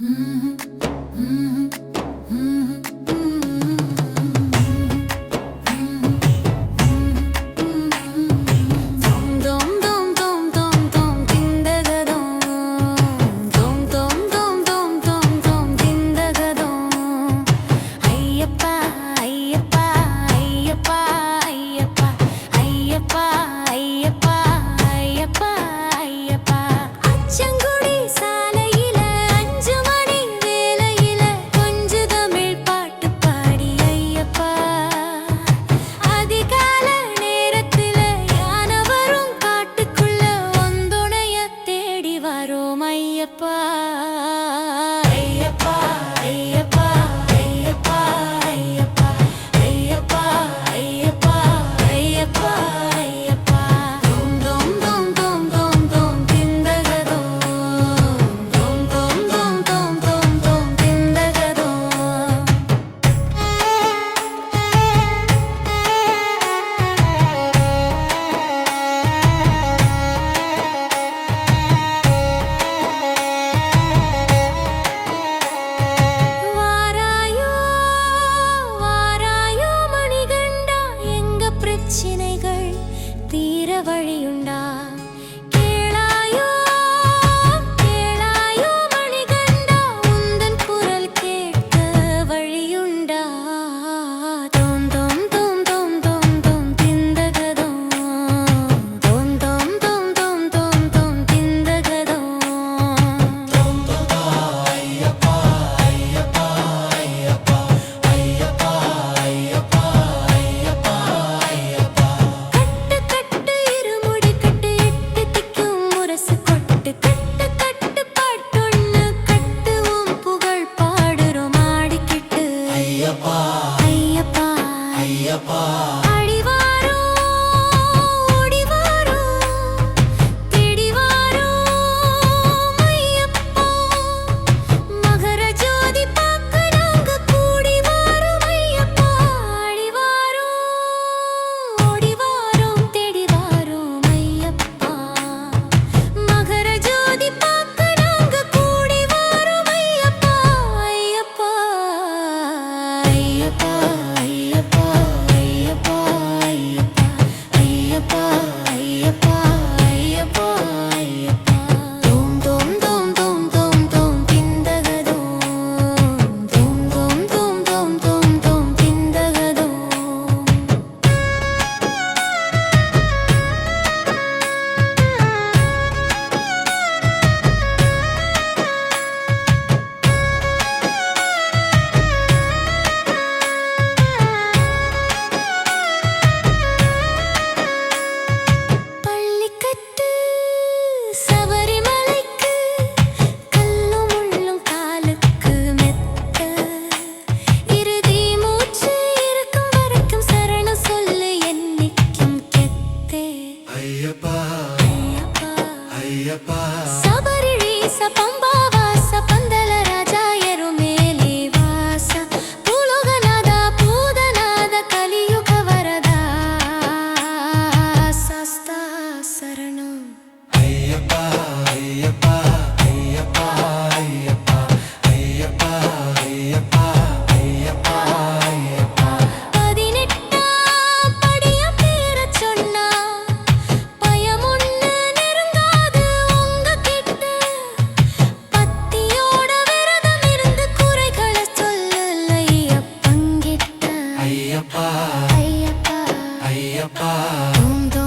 Mm-hmm. Mm-hmm. не. കൃപയുണ്ടാ Yata. நினைத்தே Ayyappa. Ayyappa. Ayyappa. சபரிழி சபம்ப apart.